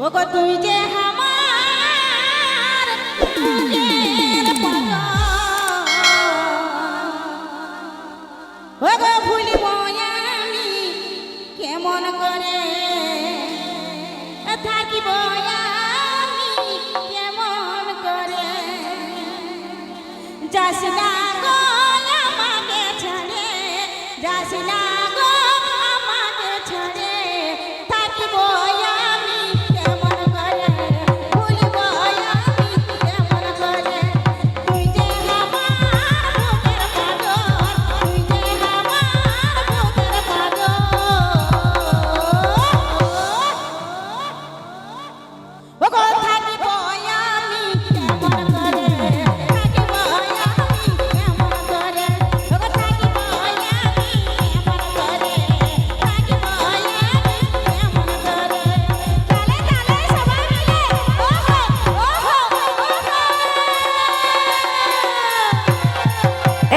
ওগো তুই যে আমার ওগো ভুলিব আমি কেমন করে থাকিব আমি কেমন করে? যাস না গো আমাকে ছেড়ে, যাস না গো আমাকে ছেড়ে, থাকিব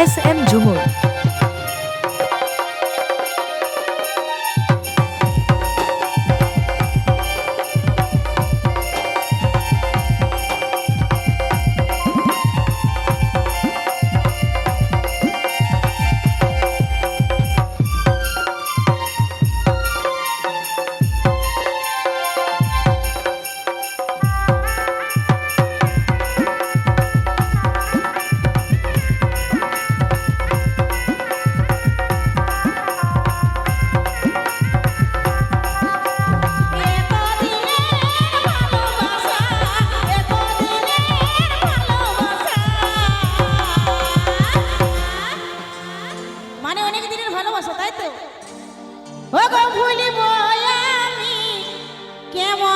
एस एम जुमोर মানে অনেক দিনের ভালোবাসা তাই তো? ও গো আমি কেমন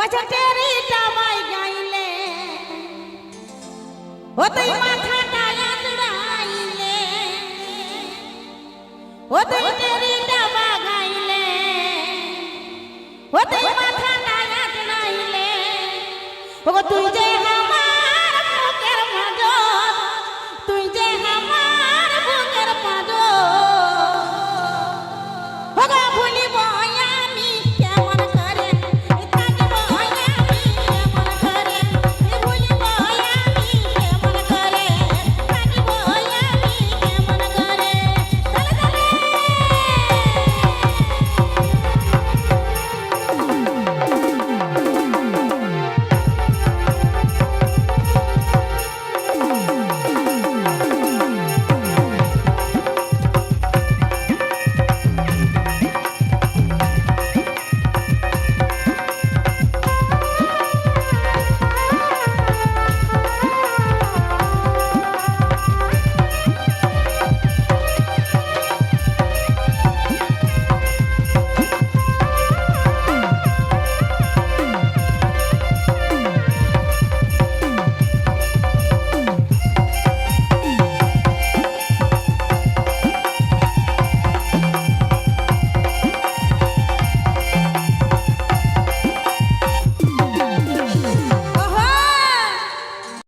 বছর তেরি গাইলে ও তুই মাথা ডায়া চড়াইলে ও তুই তেরি টাবা গাইলে ও তুই মাথা ডায়া চড়াইলে ও তুই